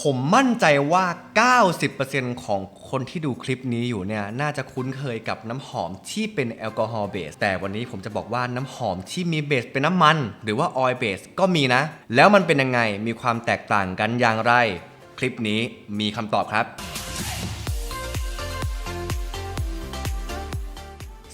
ผมมั่นใจว่า 90%ของคนที่ดูคลิปนี้อยู่เนี่ย น่าจะคุ้นเคยกับน้ำหอมที่เป็นแอลกอฮอล์เบส แต่วันนี้ผมจะบอกว่าน้ำหอมที่มีเบสเป็นน้ำมัน หรือว่าออยล์เบสก็มีนะ แล้วมันเป็นยังไง มีความแตกต่างกันอย่างไร คลิปนี้มีคำตอบครับ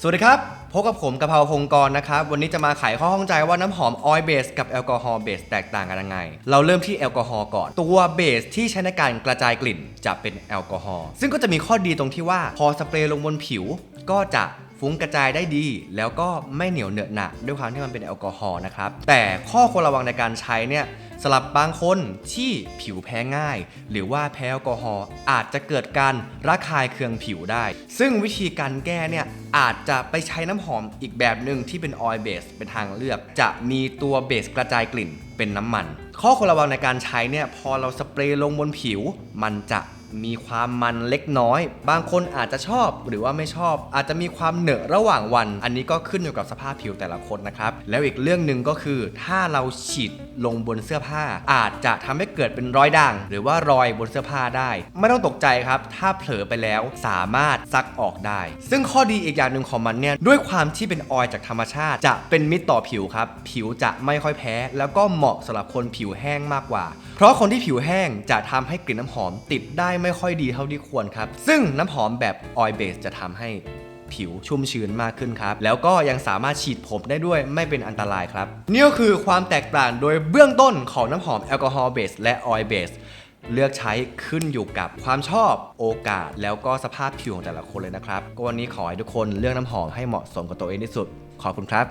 สวัสดีครับ พบกับผมกะเพราพงกรนะครับ วันนี้จะมาไขข้อข้องใจว่าน้ำหอมออยล์เบสกับแอลกอฮอล์เบสแตกต่างกันยังไง เราเริ่มที่แอลกอฮอล์ก่อน ตัวเบสที่ใช้ในการกระจายกลิ่นจะเป็นแอลกอฮอล์ซึ่งก็จะมีข้อดีตรงที่ว่าพอสเปรย์ลงบนผิวก็จะ ฟุ้งกระจายได้ดี แล้วก็ไม่เหนียวเหนอะหนะด้วยความที่มันเป็นแอลกอฮอล์นะครับ แต่ข้อควรระวังในการใช้เนี่ยสำหรับบางคนที่ผิวแพ้ง่าย หรือว่าแพ้แอลกอฮอล์อาจจะเกิดการระคายเคืองผิวได้ ซึ่งวิธีการแก้เนี่ยอาจจะไปใช้น้ำหอมอีกแบบหนึ่งที่เป็นออยล์เบสเป็นทางเลือก จะมีตัวเบสกระจายกลิ่นเป็นน้ำมัน ข้อควรระวังในการใช้เนี่ยพอเราสเปรย์ลงบนผิว มันจะ มีความมันเล็กน้อย บางคนอาจจะชอบหรือว่าไม่ชอบ อาจจะมีความเหนอะระหว่างวัน อันนี้ก็ขึ้นอยู่กับสภาพผิวแต่ละคนนะครับ แล้วอีกเรื่องหนึ่งก็คือ ถ้าเราฉีดลงบนเสื้อผ้า อาจจะทำให้เกิดเป็นรอยด่าง หรือว่ารอยบนเสื้อผ้าได้ ไม่ต้องตกใจครับ ถ้าเผลอไปแล้วสามารถซักออกได้ ซึ่งข้อดีอีกอย่างหนึ่งของมันเนี่ยด้วยความที่เป็นออยจากธรรมชาติ จะเป็นมิตรต่อผิวครับ ผิวจะไม่ค่อยแพ้ แล้วก็เหมาะสำหรับคนผิวแห้งมากกว่า เพราะคนที่ผิวแห้งจะทำให้กลิ่นน้ำหอมติดได้ไม่ค่อยดีเท่าที่ควรครับ ซึ่งน้ำหอมแบบออยล์เบสจะทำให้ผิวชุ่มชื้นมากขึ้นครับ แล้วก็ยังสามารถฉีดผมได้ด้วยไม่เป็นอันตรายครับ นี่ก็คือความแตกต่างโดยเบื้องต้นของน้ำหอมแอลกอฮอล์เบสและออยล์เบสเลือกใช้ขึ้นอยู่กับความชอบโอกาส แล้วก็สภาพผิวของแต่ละคนเลยนะครับ ก็วันนี้ขอให้ทุกคนเลือกน้ำหอมให้เหมาะสมกับตัวเองที่สุด ขอบคุณครับ